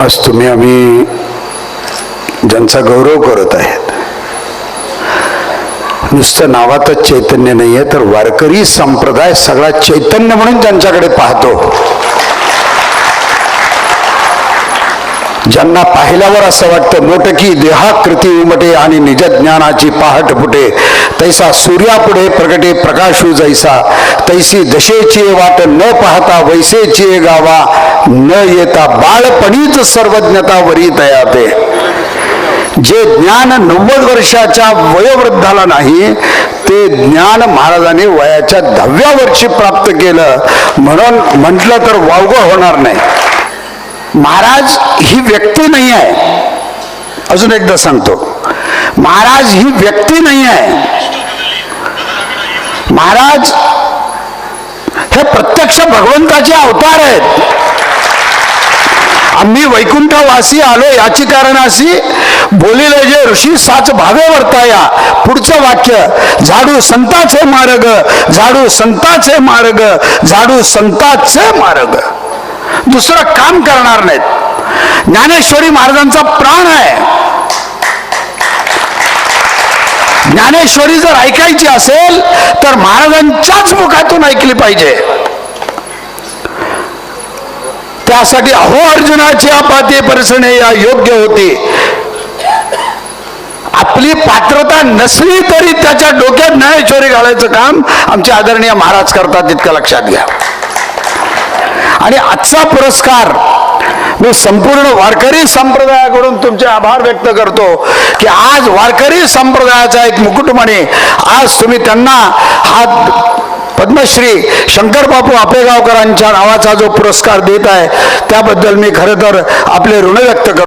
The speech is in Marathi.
आज तुम्ही आम्ही ज्यांचा गौरव करत आहेत नुसतं नावातच चैतन्य नाही आहे तर वारकरी संप्रदाय सगळा चैतन्य म्हणून त्यांच्याकडे पाहतो. ज्यांना पाहिल्यावर असं वाटतं मोटकी देहाकृती उमटे आणि निजज्ञानाची पहाट फुटे. तैसा सूर्यापुढे प्रगटे प्रकाशू जैसा. तैसी दशेची वाट न पाहता वैसेची गावा. न येता बाळपणीच सर्वज्ञता वरी तयाते. जे ज्ञान नव्वद वर्षाच्या वयोवृद्धाला नाही ते ज्ञान महाराजांनी वयाच्या दहाव्या वर्षी प्राप्त केलं. म्हणून म्हटलं तर वावगं होणार नाही. महाराज ही व्यक्ती नाही आहे. अजून एकदा सांगतो. महाराज ही व्यक्ती नाही आहे. महाराज हे प्रत्यक्ष भगवंताचे अवतार आहेत. आम्ही वैकुंठवासी आलो याची कारण अशी बोलिले जे ऋषी साच भावे वर्ताया पुढचं वाक्य झाडू संताचे मार्ग झाडू संताचे मार्ग झाडू संताचे मार्ग. दुसरं काम करणार नाहीत. ज्ञानेश्वरी महाराजांचा प्राण आहे. ज्ञानेश्वरी जर ऐकायची असेल तर महाराजांच्याच मुखातून ऐकली पाहिजे. त्यासाठी अहो अर्जुनाची आपाते परसणे या योग्य होती. आपली पात्रता नसली तरी त्याच्या डोक्यात ज्ञानेश्वरी घालायचं काम. आमचे आदरणीय महाराज करतात तितकं लक्षात घ्या. आणि आजचा पुरस्कार मी संपूर्ण वारकरी संप्रदायाकडून तुमचे आभार व्यक्त करतो की आज वारकरी संप्रदायाचा एक मुकुटमणी आज तुम्ही त्यांना हा पद्मश्री शंकरबापू आपेगावकरांच्या नावाचा जो पुरस्कार देत आहे त्याबद्दल मी खरं तर आपले ऋण व्यक्त करतो.